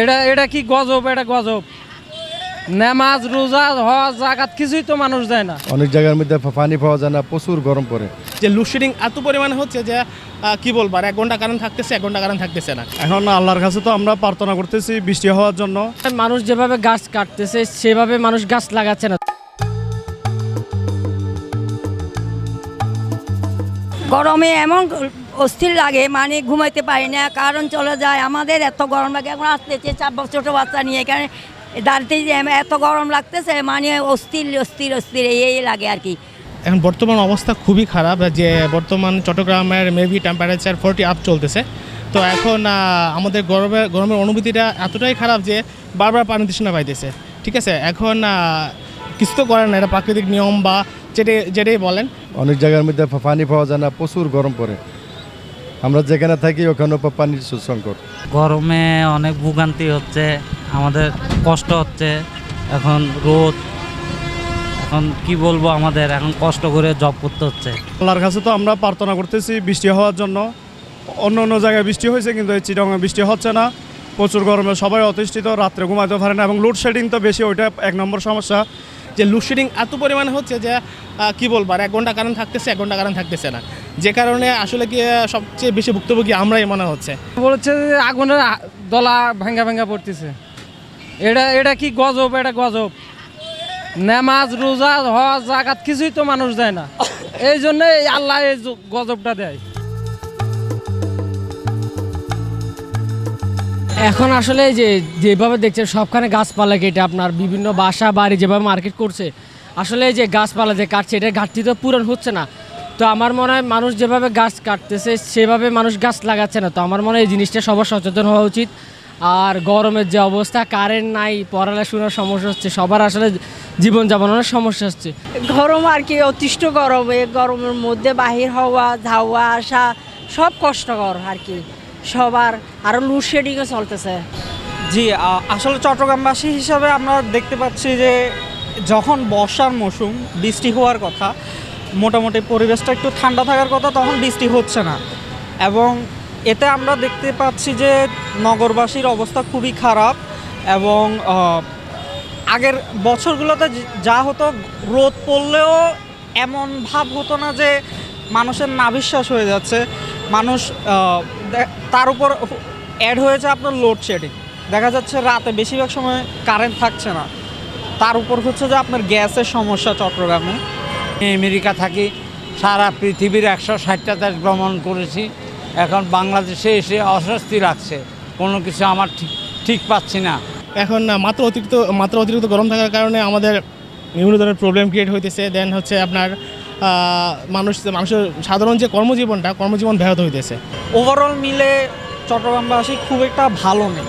এটা এটা কি গজব? এটা গজব। নামাজ রোজা হজ জাকাত কিছুই তো মানুষ যায় না। অনেক জায়গার মধ্যে পানি পাওয়া যায় না প্রচুর গরম পড়ে। যে লোডশেডিং এত পরিমাণে হচ্ছে যে আহ, কি বলব আর এক ঘণ্টা কারণ থাকতেছে এক ঘণ্টা কারেন্ট থাকতেছে না। এখন আল্লাহর কাছে তো আমরা প্রার্থনা করতেছি বৃষ্টি হওয়ার জন্য। মানুষ যেভাবে গাছ কাটতেছে সেভাবে মানুষ গাছ লাগাচ্ছে না। গরমে এমন অস্থির লাগে মানে ঘুমাইতে পারি না কারণ চলে যায় আমাদের এত গরম লাগে এখন আসতেছে চার বছর ছোটো বাচ্চা নিয়ে এখানে দাঁড়িয়ে যে এত গরম লাগতেছে মানে অস্থির অস্থির অস্থির এই লাগে আর কি। এখন বর্তমান অবস্থা খুবই খারাপ যে বর্তমান চট্টগ্রামের মেবি টেম্পারেচার ফোরটি আপ চলতেছে। তো এখন আমাদের গরমের গরমের অনুভূতিটা এতটাই খারাপ যে বারবার পানি তৃষ্ণা পাইতেছে ঠিক আছে? এখন কিছু তো করার না এটা প্রাকৃতিক নিয়ম বা যেটাই যেটাই বলেন। অনেক জায়গার মধ্যে পানি পাওয়া যায় না প্রচুর গরম পড়ে। আমরা যেখানে থাকি ওখানেও পানির সংকট। গরমে অনেক ভোগান্তি হচ্ছে আমাদের কষ্ট হচ্ছে এখন রোদ এখন কি বলব আমাদের এখন কষ্ট করে জব করতে হচ্ছে। আল্লাহর কাছে তো আমরা প্রার্থনা করতেছি বৃষ্টি হওয়ার জন্য। অন্য অন্য জায়গায় বৃষ্টি হয়েছে কিন্তু এই চিটংয়ে বৃষ্টি হচ্ছে না। প্রচুর গরমে সবাই অতিষ্ঠিত রাত্রে ঘুমাতে পারে না এবং লোডশেডিং তো বেশি ওইটা এক নম্বর সমস্যা। যে লোডশেডিং এত পরিমাণে হচ্ছে যে কি বলব, আর এক ঘণ্টা কারেন্ট থাকতেছে, এক ঘণ্টা কারেন্ট থাকতেছে না। যে কারণে আসলে কি সবচেয়ে বেশি ভুক্তভোগী আমরাই মনে হচ্ছে। বলছে যে আগুনের দলা ভাঙ্গা ভাঙ্গা পড়তেছে। এটা এটা কি গজব? এটা গজব। নামাজ, রোজা, হজ জাকাত কিছুই তো মানুষ দেয় না। এই জন্য আল্লাহ এই গজবটা দেয়। এখন আসলে যে যেভাবে দেখছেন, সবখানে গাছপালা কেটে আপনার বিভিন্ন বাসা বাড়ি যেভাবে মার্কেট করছে, আসলে যে গাছপালা যে কাটছে, এটার ঘাটতি তো পূরণ হচ্ছে না। তো আমার মনে হয় মানুষ যেভাবে গাছ কাটতেছে, সেভাবে মানুষ গাছ লাগাচ্ছে না। তো আমার মনে হয় এই জিনিসটা সবার সচেতন হওয়া উচিত। আর গরমের যে অবস্থা, কারেন্ট নাই পড়াশোনার সমস্যা হচ্ছে, সবার আসলে জীবনযাপন অনেক সমস্যা হচ্ছে। গরম আর কি, অতিষ্ঠ গরম এই গরমের মধ্যে বাহির হওয়া, যাওয়া, আসা, সব কষ্টকর আর কি। সবার আরও লোডশেডিংও চলতেছে। জি আসলে চট্টগ্রামবাসী হিসাবে আমরা দেখতে পাচ্ছি যে যখন বর্ষার মৌসুম, বৃষ্টি হওয়ার কথা, মোটামুটি পরিবেশটা একটু ঠান্ডা থাকার কথা, তখন বৃষ্টি হচ্ছে না। এবং এতে আমরা দেখতে পাচ্ছি যে নগরবাসীর অবস্থা খুবই খারাপ এবং আগের বছরগুলোতে যা হতো, রোদ পড়লেও এমন ভাব হতো না যে মানুষের নাভিশ্বাস হয়ে যাচ্ছে। মানুষ তার উপর অ্যাড হয়েছে আপনার লোডশেডিং দেখা যাচ্ছে রাতে বেশিরভাগ সময় কারেন্ট থাকছে না। তার উপর হচ্ছে যে আপনার গ্যাসের সমস্যা চট্টগ্রামে। আমেরিকা থাকি, সারা পৃথিবীর একশো ষাটটা দেশ ভ্রমণ করেছি। এখন বাংলাদেশে এসে অস্বস্তি লাগছে। কোনো কিছু আমার ঠিক ঠিক পাচ্ছি না। এখন মাত্র অতিরিক্ত মাত্র অতিরিক্ত গরম থাকার কারণে আমাদের বিভিন্ন ধরনের প্রবলেম ক্রিয়েট হইতেছে। দেন হচ্ছে আপনার মানুষ মানুষের সাধারণ যে কর্মজীবনটা, কর্মজীবন ব্যাহত হইতেছে। ওভারঅল মিলে চট্টগ্রামবাসী খুব একটা ভালো নেই।